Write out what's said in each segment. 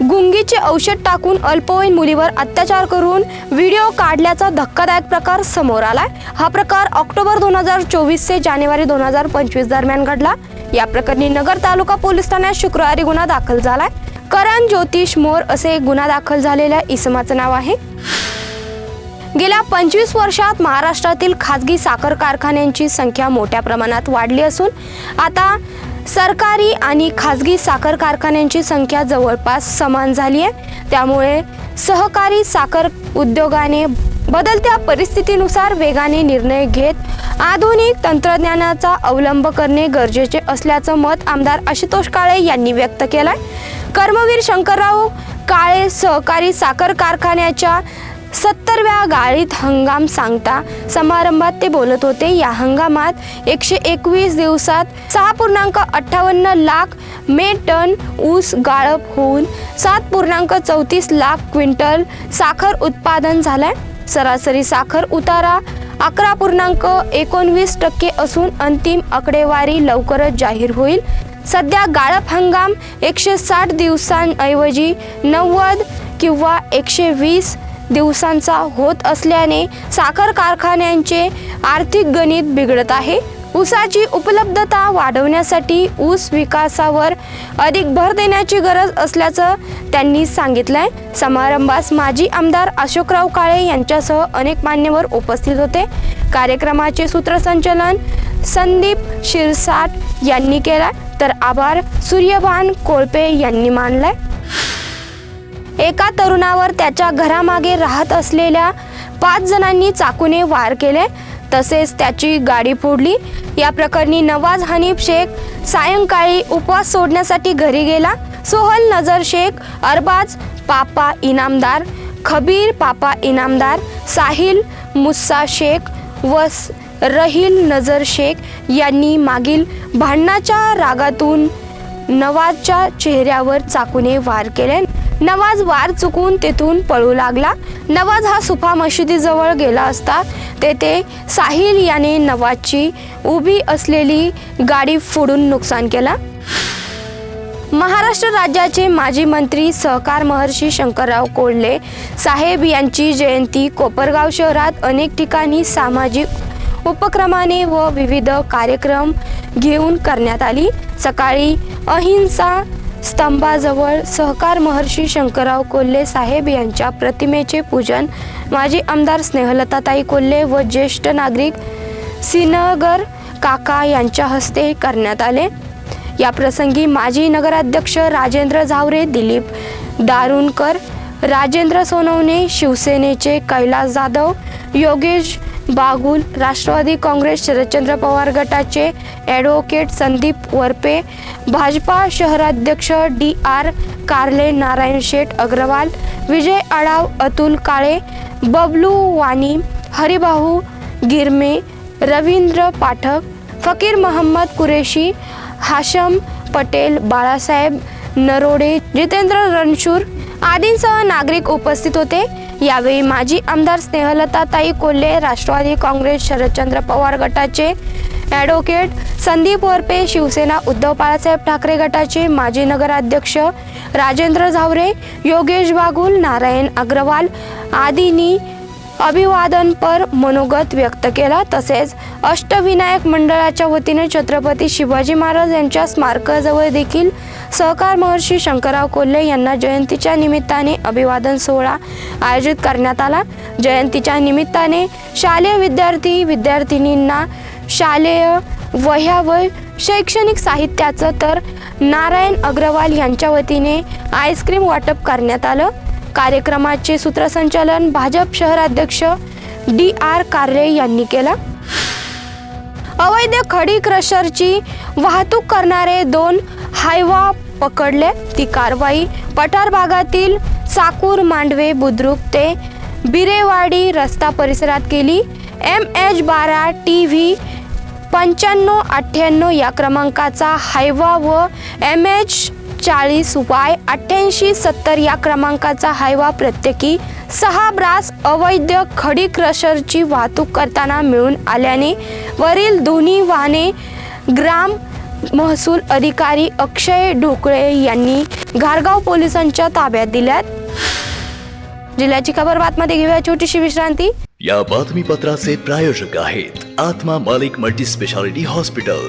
गुंगीचे औषध टाकून अल्पवयीन मुलीवर अत्याचार करून व्हिडिओ काढल्याचा धक्कादायक प्रकार समोर आलाय. हा प्रकार ऑक्टोबर दोन हजार चोवीस ते जानेवारी दोन हजार पंचवीस दरम्यान घडला. या प्रकरणी नगर तालुका पोलीस ठाण्यात शुक्रवारी गुन्हा दाखल झालाय. करण ज्योतिष मोर असे गुन्हा दाखल झालेल्या इसमाचं नाव आहे. गेल्या पंचवीस वर्षात महाराष्ट्रातील खाजगी साखर कारखान्यांची संख्या मोठ्या प्रमाणात वाढली असून आता सरकारी आणि खाजगी साखर कारखान्यांची संख्या जवळपास समान झाली आहे. त्यामुळे सहकारी साखर उद्योगाने बदलत्या परिस्थितीनुसार वेगाने निर्णय घेत आधुनिक तंत्रज्ञानाचा अवलंब करणे गरजेचे असल्याचं मत आमदार आशुतोष काळे यांनी व्यक्त केलं आहे कर्मवीर शंकरराव काळे सहकारी साखर कारखान्याच्या सत्तरव्या गाळीत हंगाम सांगता समारंभात ते बोलत होते या हंगामात एकशे एकवीस दिवसात सहा पूर्णांक अठ्ठावन्न लाख मे टन ऊस गाळप होऊन सात पूर्णांक चौतीस लाख क्विंटल साखर उत्पादन झालंय. सरासरी साखर उतारा अकरा पूर्णांक एकोणवीस टक्के असून अंतिम आकडेवारी लवकरच जाहीर होईल. सध्या गाळप हंगाम एकशे साठ दिवसांऐवजी नव्वद किंवा एकशे वीस दिवसांचा होत असल्याने साखर कारखान्यांचे आर्थिक गणित बिघडत आहे. ऊसाची उपलब्धता वाढवण्यासाठी ऊस विकासावर अधिक भर देण्याची गरज असल्याचं त्यांनी सांगितलंय. समारंभास माजी आमदार अशोकराव काळे यांच्यासह अनेक मान्यवर उपस्थित होते. कार्यक्रमाचे सूत्रसंचलन संदीप शिरसाट यांनी केला तर आभार सूर्यभान कोळपे यांनी मानलाय. एका तरुणावर त्याच्या घरामागे राहत असलेल्या पाच जणांनी चाकूने वार केले. तसेच त्याची गाडी फोडली. या प्रकरणी नवाज हनीफ शेख सायंकाळी उपवास सोडण्यासाठी घरी गेला. सोहल नजर शेख अरबाज पापा इनामदार खबीर पापा इनामदार साहिल मुस्सा शेख व रहील नजर शेख यांनी मागील भांडणाच्या रागातून नवाजच्या चेहऱ्यावर चाकूने वार केले. नवाज वार चुकून तेथून पळू लागला. नवाज हा सुफा मशिदीजवळ गेला असता तेथे साहिल याने नवाजची उभी असलेली गाडी फोडून नुकसान केला. महाराष्ट्र राज्याचे माजी मंत्री सहकार महर्षी शंकरराव कोल्हे साहेब यांची जयंती कोपरगाव शहरात अनेक ठिकाणी सामाजिक उपक्रमाने व विविध कार्यक्रम घेऊन करण्यात आली. सकाळी अहिंसा स्तंभाजवळ सहकार महर्षी शंकरराव कोल्हे साहेब यांच्या प्रतिमेचे पूजन माजी आमदार स्नेहलताताई कोल्हे व ज्येष्ठ नागरिक सिनगर काका यांच्या हस्ते करण्यात आले. या प्रसंगी माजी नगराध्यक्ष राजेंद्र झावरे दिलीप दारुणकर राजेंद्र सोनवणे शिवसेनेचे कैलास जाधव योगेश बागुल राष्ट्रवादी काँग्रेस शरदचंद्र पवार गटाचे ॲडव्होकेट संदीप वरपे भाजपा शहराध्यक्ष डी आर कारले नारायण शेठ अग्रवाल विजय आडाव अतुल काळे बबलू वाणी हरिभाऊ गिरमे रवींद्र पाठक फकीर मोहम्मद कुरेशी हाशम पटेल बाळासाहेब नरोडे जितेंद्र रणशूर आदींसह नागरिक उपस्थित होते. यावेळी माजी आमदार स्नेहलताताई कोल्हे राष्ट्रवादी काँग्रेस शरदचंद्र पवार गटाचे ॲडव्होकेट संदीप वरपे शिवसेना उद्धव बाळासाहेब ठाकरे गटाचे माजी नगराध्यक्ष राजेंद्र झावरे योगेश बागुल नारायण अग्रवाल आदींनी अभिवादनपर मनोगत व्यक्त केला. तसेच अष्टविनायक मंडळाच्या वतीने छत्रपती शिवाजी महाराज यांच्या स्मारकाजवळ देखील सहकार महर्षी शंकरराव कोल्हे यांना जयंतीच्या निमित्ताने अभिवादन सोहळा आयोजित करण्यात आला. जयंतीच्या निमित्ताने शालेय विद्यार्थी विद्यार्थिनींना शालेय वह्या व शैक्षणिक साहित्याचं तर नारायण अग्रवाल यांच्या वतीने आईस्क्रीम वाटप करण्यात आलं. कार्यक्रमाचे सूत्रसंचालन भाजप शहराध्यक्ष डी आर कार्ले यांनी केलं. अवैध खडी क्रशरची वाहतूक करणारे दोन हायवा पकडले. ती कारवाई पठार भागातील चाकूर मांडवे बुद्रुक ते बिरेवाडी रस्ता परिसरात केली. एम एच बारा टी व्ही पंच्याण्णव अठ्ठ्याण्णव या क्रमांकाचा हायवा व एम एच चाळीस वाय अठ्ठ्याऐंशी सत्तर या क्रमांकाचा हायवा प्रत्येकी सहा ब्रास अवैध खडी क्रशरची वाहतूक करताना मिळून आल्याने वरील दोन्ही वाहने ग्राम महसूल अधिकारी अक्षय ढोकळे यांनी घारगाव पोलिसांच्या ताब्यात दिल्यात. जिल्ह्याची खबर बातमध्ये घेऊया छोटीशी विश्रांती. या बातमीपत्राचे प्रायोजक आहेत आत्मा मालिक मल्टी स्पेशालिटी हॉस्पिटल.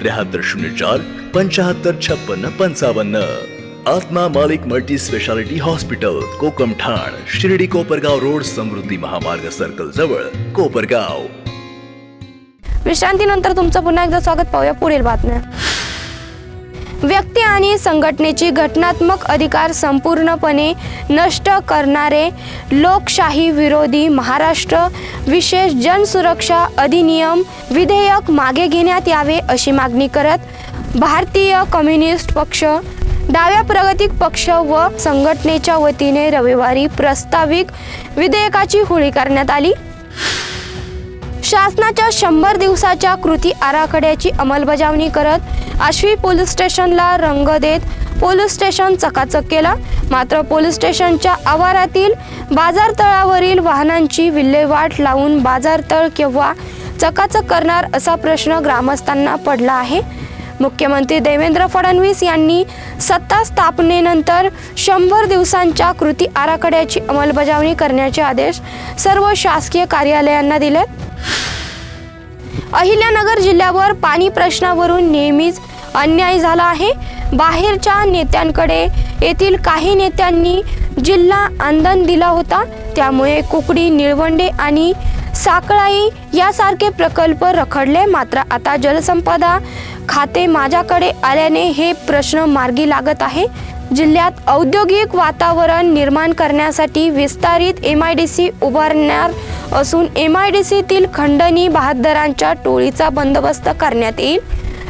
त्र्याहत्तर शून्य चार पंचाहत्तर छप्पन्न पंचावन्न. आत्मा मालिक मल्टी स्पेशालिटी हॉस्पिटल कोकम ठाण शिर्डी कोपरगाव रोड समृद्धी महामार्ग सर्कल जवळ कोपरगाव. विश्रांतीनंतर तुमचं पुन्हा एकदा स्वागत पाहूया पुढील बातम्या. व्यक्ती आणि संघटनेची घटनात्मक अधिकार संपूर्णपणे नष्ट करणारे लोकशाही विरोधी महाराष्ट्र विशेष जनसुरक्षा अधिनियम विधेयक मागे घेण्यात यावे अशी मागणी करत भारतीय कम्युनिस्ट पक्ष डाव्या प्रगतिक पक्ष व संघटनेच्या वतीने रविवारी प्रस्ताविक विधेयकाची होळी करण्यात आली. शासनाच्या शंभर दिवसाच्या कृती आराखड्याची अंमलबजावणी करत आश्वी पोलीस स्टेशनला रंग देत पोलीस स्टेशन चकाचक केला. मात्र पोलीस स्टेशनच्या आवारातील बाजारतळावरील वाहनांची विल्हेवाट लावून बाजारतळ केव्हा चकाचक करणार असा प्रश्न ग्रामस्थांना पडला आहे. मुख्यमंत्री देवेंद्र फडणवीस यांनी सत्ता स्थापनेनंतर शंभर दिवसांच्या कृती आराखड्याची अंमलबजावणी करण्याचे आदेश सर्व शासकीय कार्यालयांना दिले अहिल्यानगर जिल्ह्यावर पाणी प्रश्नावरून नेहमीच अन्याय झाला आहे. बाहेरच्या नेत्यांकडे येथील काही नेत्यांनी जिल्हा आंदन दिला होता. त्यामुळे कुकडी निळवंडे आणि साकळाई यासारखे प्रकल्प रखडले. मात्र आता जलसंपदा खाते माझ्याकडे आल्याने हे प्रश्न मार्गी लागत आहे. जिल्ह्यात औद्योगिक वातावरण निर्माण करण्यासाठी विस्तारित एम आय डी सी उभारणार असून एम आय डी सीतील खंडणी बहादरांच्या टोळीचा बंदोबस्त करण्यात येईल.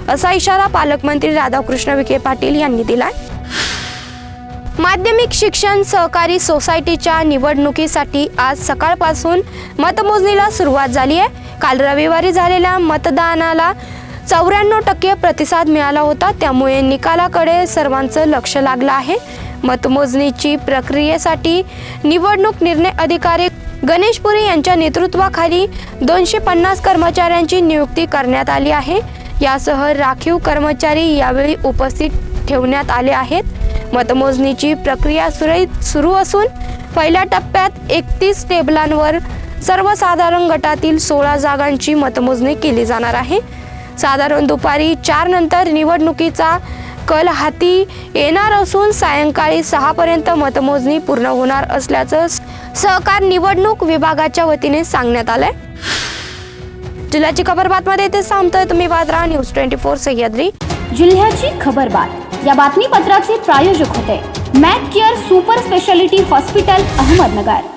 असा इशारा पालकमंत्री राधाकृष्ण विखे पाटील यांनी दिलाय. माध्यमिक शिक्षण सहकारी सोसायटीच्या निवडणुकीसाठी आज सकाळपासून मतमोजणीला सुरुवात झाली आहे. काल रविवारी झालेल्या मतदानाला चौऱ्याण्णव टक्के प्रतिसाद मिळाला होता. त्यामुळे निकालाकडे सर्वांचं लक्ष लागलं आहे. मतमोजणीची प्रक्रियेसाठी निवडणूक निर्णय अधिकारी गणेशपुरी यांच्या नेतृत्वाखाली दोनशे पन्नास कर्मचाऱ्यांची नियुक्ती करण्यात आली आहे. यासह राखीव कर्मचारी यावेळी उपस्थित ठेवण्यात आले आहेत. मतमोजणीची प्रक्रिया सुरळीत सुरू असून पहिल्या टप्प्यात एकतीस टेबलांवर सर्वसाधारण गटातील सोळा जागांची मतमोजणी केली जाणार आहे. साधारण दुपारी चार नंतर निवडणुकीचा कल हाती येणार असून सायंकाळी सहापर्यंत मतमोजणी पूर्ण होणार असल्याचं सहकार निवडणूक विभागाच्या वतीने सांगण्यात आलंय. जिल्ह्याची खबर बातमध्ये इथे सांगतोय तुम्ही पाहत न्यूज ट्वेंटी फोर सह्याद्री. जिल्ह्याची खबर बात. या बातमीपत्राचे प्रायोजक होते. Mac care super speciality hospital Ahmednagar.